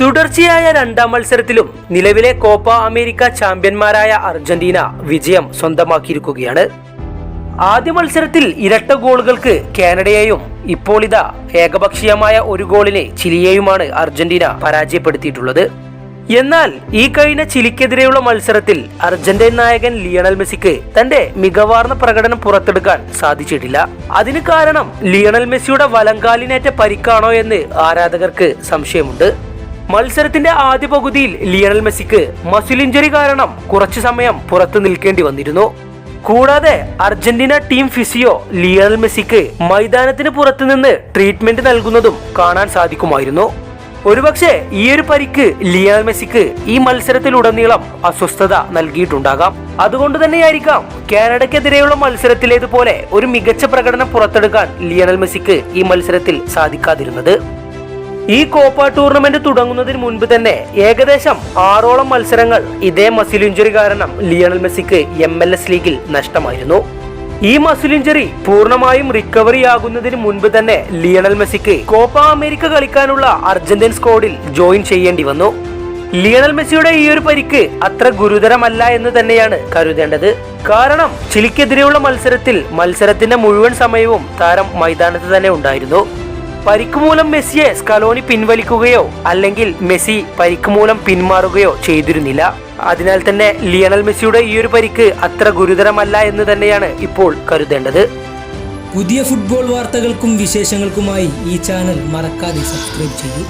തുടർച്ചയായ രണ്ടാം മത്സരത്തിലും നിലവിലെ കോപ്പ അമേരിക്ക ചാമ്പ്യന്മാരായ അർജന്റീന വിജയം സ്വന്തമാക്കിയിരിക്കുകയാണ്. ആദ്യ മത്സരത്തിൽ ഇരട്ട ഗോളുകൾക്ക് കാനഡയെയും ഇപ്പോൾ ഇതാ ഏകപക്ഷീയമായ ഒരു ഗോളിനെ ചിലിയെയുമാണ് അർജന്റീന പരാജയപ്പെടുത്തിയിട്ടുള്ളത്. എന്നാൽ ഈ കഴിഞ്ഞ ചിലിക്കെതിരെയുള്ള മത്സരത്തിൽ അർജന്റീൻ നായകൻ ലിയണൽ മെസ്സിക്ക് തന്റെ മികവാർന്ന പ്രകടനം പുറത്തെടുക്കാൻ സാധിച്ചിട്ടില്ല. അതിന് കാരണം ലിയണൽ മെസ്സിയുടെ വലങ്കാലിനേറ്റ പരിക്കാണോ എന്ന് ആരാധകർക്ക് സംശയമുണ്ട്. മത്സരത്തിന്റെ ആദ്യ പകുതിയിൽ ലിയണൽ മെസ്സിക്ക് മസിൽ ഇഞ്ചറി കാരണം കുറച്ചു സമയം പുറത്തു നിൽക്കേണ്ടി വന്നിരുന്നു. കൂടാതെ അർജന്റീന ടീം ഫിസിയോ ലിയണൽ മെസ്സിക്ക് മൈതാനത്തിന് പുറത്തു നിന്ന് ട്രീറ്റ്മെന്റ് നൽകുന്നതും കാണാൻ സാധിക്കുമായിരുന്നു. ഒരുപക്ഷെ ഈ ഒരു പരിക്ക് ലിയണൽ മെസ്സിക്ക് ഈ മത്സരത്തിലുടനീളം അസ്വസ്ഥത നൽകിയിട്ടുണ്ടാകാം. അതുകൊണ്ട് തന്നെയായിരിക്കാം കാനഡക്കെതിരെയുള്ള മത്സരത്തിലേതുപോലെ ഒരു മികച്ച പ്രകടനം പുറത്തെടുക്കാൻ ലിയണൽ മെസ്സിക്ക് ഈ മത്സരത്തിൽ സാധിക്കാതിരുന്നത്. ഈ കോപ്പ ടൂർണമെന്റ് തുടങ്ങുന്നതിന് മുൻപ് തന്നെ ഏകദേശം ആറോളം മത്സരങ്ങൾ ഇതേ മസിൽ ഇഞ്ചുറി കാരണം ലിയണൽ മെസ്സിക്ക് എം എൽ എസ് ലീഗിൽ നഷ്ടമായിരുന്നു. ഈ മസിൽ ഇഞ്ചുറി പൂർണമായും റിക്കവറി ആകുന്നതിന് മുൻപ് തന്നെ ലിയണൽ മെസ്സിക്ക് കോപ്പ അമേരിക്ക കളിക്കാനുള്ള അർജന്റീൻ സ്ക്വാഡിൽ ജോയിൻ ചെയ്യേണ്ടി വന്നു. ലിയണൽ മെസ്സിയുടെ ഈ ഒരു പരിക്ക് അത്ര ഗുരുതരമല്ല എന്ന് തന്നെയാണ് കരുതേണ്ടത്. കാരണം ചിലിക്കെതിരെയുള്ള മത്സരത്തിൽ മത്സരത്തിന്റെ മുഴുവൻ സമയവും താരം മൈതാനത്ത് തന്നെ ഉണ്ടായിരുന്നു. പരിക്ക് മൂലം മെസ്സിയെ സ്കലോണി പിൻവലിക്കുകയോ അല്ലെങ്കിൽ മെസ്സി പരിക്ക് മൂലം പിന്മാറുകയോ ചെയ്തിരുന്നില്ല. അതിനാൽ തന്നെ ലിയണൽ മെസ്സിയുടെ ഈ ഒരു പരിക്ക് അത്ര ഗുരുതരമല്ല എന്ന് തന്നെയാണ് ഇപ്പോൾ കരുതേണ്ടത്. പുതിയ ഫുട്ബോൾ വാർത്തകൾക്കും വിശേഷങ്ങൾക്കുമായി ഈ ചാനൽ മറക്കാതെ സബ്സ്ക്രൈബ് ചെയ്യൂ.